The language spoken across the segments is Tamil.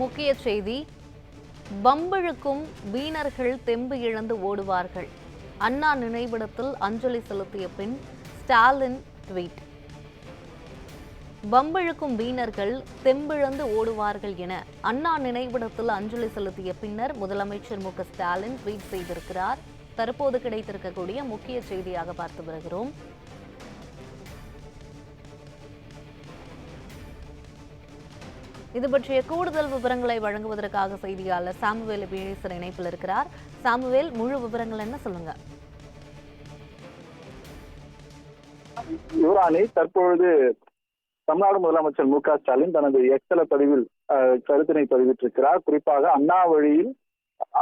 முக்கிய செய்தி பம்பிழுக்கும் வீணர்கள் தெம்பு இழந்து ஓடுவார்கள். அண்ணா நினைவிடத்தில் அஞ்சலி செலுத்திய பின் ஸ்டாலின் ட்வீட். பம்பிழுக்கும் வீணர்கள் தெம்பிழந்து ஓடுவார்கள் என அண்ணா நினைவிடத்தில் அஞ்சலி செலுத்திய பின்னர் முதலமைச்சர் மு ஸ்டாலின் ட்வீட் செய்திருக்கிறார். தற்போது கிடைத்திருக்கக்கூடிய முக்கிய செய்தியாக பார்த்து வருகிறோம். இது பற்றிய கூடுதல் விவரங்களை வழங்குவதற்காக செய்தியாளர் சாமுவேல் வீரேசன் இணைப்பில் இருக்கிறார். சாமுவேல் முழு விவரங்கள் என்ன சொல்லுங்க? யுவராணி தற்பொழுது தமிழ்நாடு முதலமைச்சர் மு க ஸ்டாலின் தனது எக்ஸல பதிவில் கருத்தினை பதிவிட்டிருக்கிறார். குறிப்பாக அண்ணா வழியில்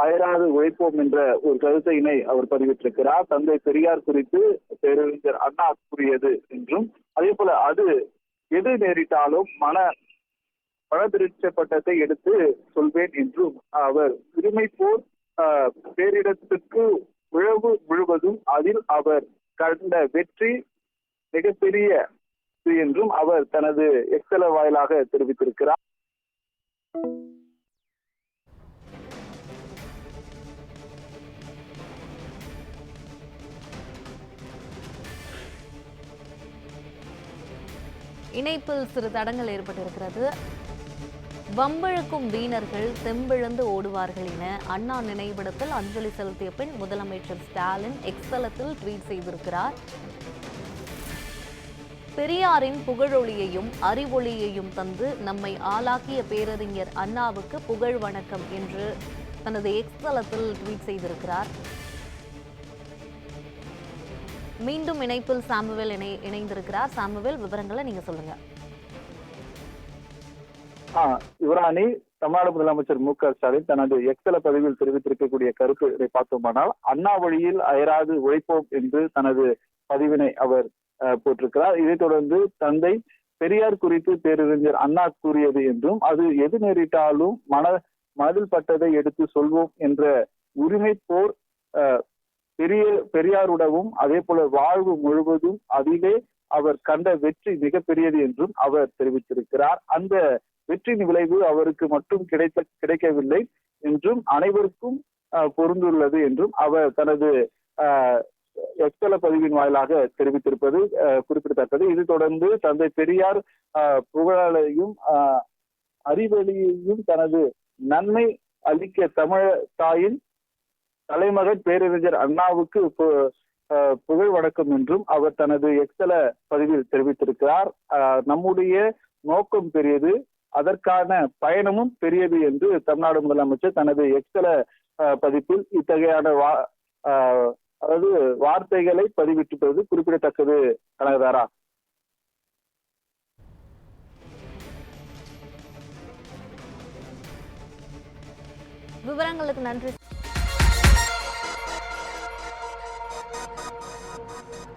அயராது உழைப்போம் என்ற ஒரு கருத்தினை அவர் பதிவிட்டிருக்கிறார். தந்தை பெரியார் குறித்து பேரறிஞர் அண்ணா கூறியது என்றும் அதே போல அது எது நேரிட்டாலும் மன பணதிருச்ச பட்டத்தை எடுத்து சொல்வேன் என்றும் அவர். உரிமை போர் பேரிடத்துக்கு உழவு முழுவதும் அதில் அவர் கண்ட வெற்றி மிகப்பெரிய என்றும் அவர் தனது எக்ஸல வாயிலாக தெரிவித்திருக்கிறார். இணைப்பில் சிறு தடங்கள் ஏற்பட்டிருக்கிறது. வம்பிழுக்கும் வீணர்கள் தெம்பிழந்து ஓடுவார்கள் என அண்ணா நினைவிடத்தில் அஞ்சலி செலுத்திய பின் முதலமைச்சர் ஸ்டாலின் எக்ஸலத்தில் ட்வீட் செய்திருக்கிறார். பெரியாரின் புகழொளியையும் அறிவொளியையும் தந்து நம்மை ஆளாக்கிய பேரறிஞர் அண்ணாவுக்கு புகழ் வணக்கம் என்று தனது எக்ஸலத்தில் ட்வீட் செய்திருக்கிறார். மீண்டும் இணைப்பில் சாமுவேல் இணை இணைந்திருக்கிறார். சாமுவேல் விவரங்களை நீங்க சொல்லுங்கள் ஆஹ் தமிழ்நாடு முதலமைச்சர் மு க ஸ்டாலின் தனது எக்ஸல பதிவில் தெரிவித்திருக்கக்கூடிய கருத்து இதை பார்த்தோமானால் அண்ணா வழியில் அயராது உழைப்போம் என்று தனது பதிவினை அவர் அஹ், போட்டிருக்கிறார். இதைத் தொடர்ந்து தந்தை பெரியார் குறித்து பேரறிஞர் அண்ணா கூறியது என்றும் அது எது நேரிட்டாலும் மன மனதில் பட்டதை எடுத்து சொல்வோம் என்ற உரிமை போர் அஹ், பெரிய பெரியாருடவும் அதே போல வாழ்வு முழுவதும் அதிலே அவர் கண்ட வெற்றி மிகப்பெரியது என்றும் அவர் தெரிவித்திருக்கிறார். அந்த வெற்றியின் விளைவு அவருக்கு மட்டும் கிடைத்த கிடைக்கவில்லை என்றும் அனைவருக்கும் அஹ், பொருந்துள்ளது என்றும் அவர் தனது எக்ஸல பதிவின் வாயிலாக தெரிவித்திருப்பது குறிப்பிடத்தக்கது. இது தொடர்ந்து தந்தை பெரியார் அஹ், புகழையும் அஹ், தனது நன்மை அளிக்க தமிழ் தாயின் தலைமகன் பேரறிஞர் அண்ணாவுக்கு பு- அஹ், புகழ் வணக்கம் என்றும் அவர் தனது எக்ஸல பதிவில் தெரிவித்திருக்கிறார். அஹ், நம்முடைய நோக்கம் பெரியது. அதற்கான பயணமும் பெரியது என்று தமிழ்நாடு முதலமைச்சர் தனது எக்ஸல அஹ், பதிப்பில் இத்தகையான வா- அதாவது வார்த்தைகளை பதிவிட்டிருப்பது குறிப்பிடத்தக்கது. கனகதாரா? விவரங்களுக்கு நன்றி.